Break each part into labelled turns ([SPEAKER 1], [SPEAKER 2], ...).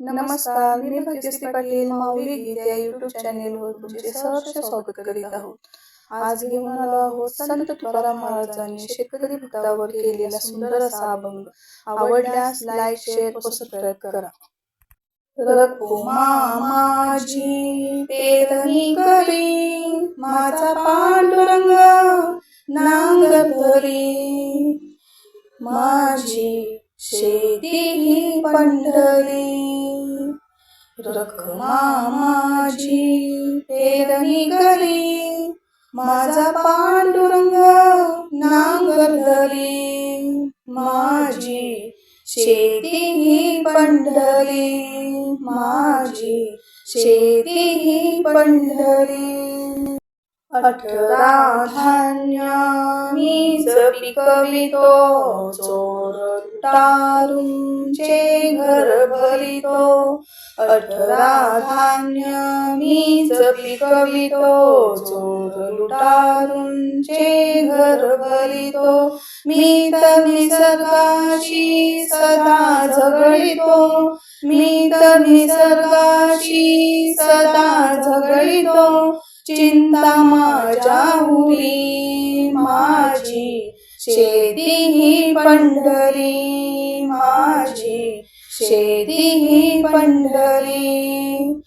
[SPEAKER 1] नमस्कार मी भाग्यश्री पाटील माऊली गीत या युट्यूब चॅनेलवर तुमचे सहर्ष स्वागत करीत आहोत. आज घेऊन आलो आहोत संत तुकाराम महाराजांनी शेतकरी भक्तावर केलेला सुंदर असा अभंग. आवडल्यास लाईक शेअर व सबस्क्राईब करा. रखुमा माझी पेरणी करी माझा पांडुरंग नांगर धरी माझी शेती ही पंढरी. रखमा माझी पेरणी करी माझा पांडुरंग नांगर धरी माझी शेती ही पंढरी. माझी शेती ही पंढरी. अठरा धान्य मीच पिकवितो चोर टारुंचे घर भरितो अठरा धान्य मीच पिकवितो चोर लुटारुंचे घर भरितो मी तर निसर्गाशी सदा झगडितो मी तर निसर्गाशी सदा झगडितो चिंता माझ्या हुरी माझी. शेती ही पंढरी माझी. शेती ही पंढरी.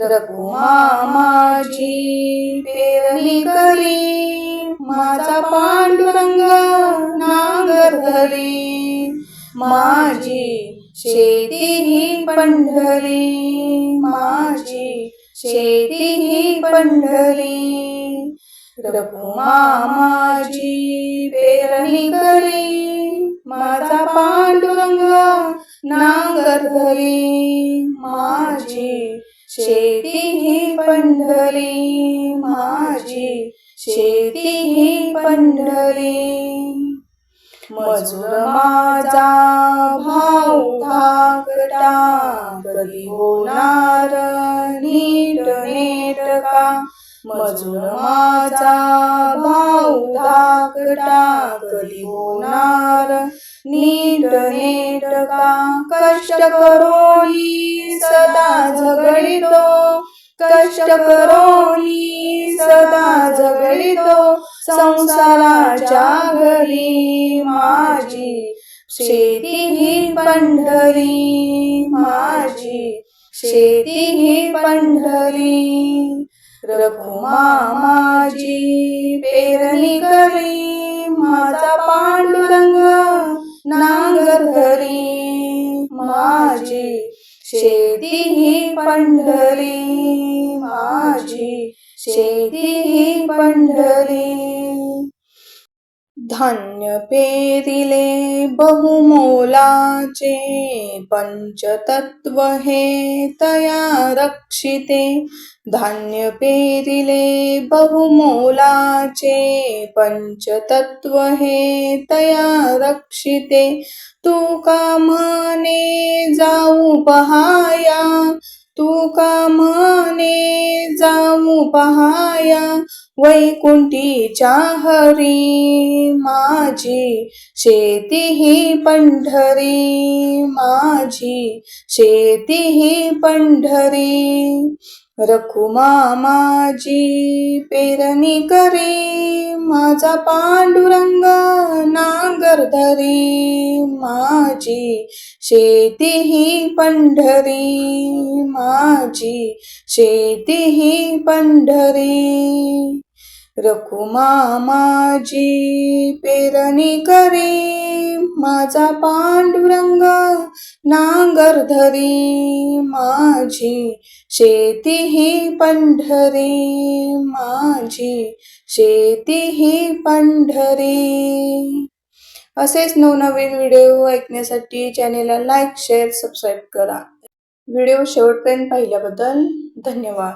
[SPEAKER 1] रघुमा माझी पेरणी करी. माझा पांडुरंग नांगर धरी. माझी. शेती ही पंढरी माझी. शेती ही पंढरी. रघुमा माझी पेरणी करी. माझा पांडुरंग नांगर धरी. माझी शेती ही पंढरी. माझी शेती ही पंढरी. मजूर माझा भाऊ धाकटा कधी होणार नी? मजूर माझा भाऊ धाकटा कधी होणार नीट नेटका कष्ट करोनी सदा झगडितो. कष्ट करोनी सदा झगडितो. संसाराच्या घरी माझी शेती ही पंढरी माझी. शेती ही पंढरी रखुमा माझी पेरणी करी माझा पांडुरंग नांगर धरी माझी शेती ही पंढरी माझी शेती ही पंढरी. धान्य पेरिले बहुमोलाचे पंचतत्व हे तया रक्षिते. धान्य पेरिले बहुमोलाचे पंचतत्व हे तया रक्षिते. तू का म्हणे जाऊ पहाया तू का म्हणे जाऊ पहाया? वैकुंठीच्या हरी माझी शेती ही पंढरी माझी शेती ही पंढरी. रखुमा माझी पेरणी करी माझा पांडुरंग नांगरधरी माझी शेती ही पंढरी माझी शेती ही पंढरी. रखुमा माझी पेरणी करी माझा पांडुरंग नांगर धरी माझी शेती ही पंढरी माझी शेती ही पंढरी. असेच नवनवीन व्हिडिओ ऐकण्यासाठी चॅनेलला लाईक शेअर सबस्क्राईब करा. व्हिडिओ शेवटपर्यंत पाहिल्याबद्दल धन्यवाद.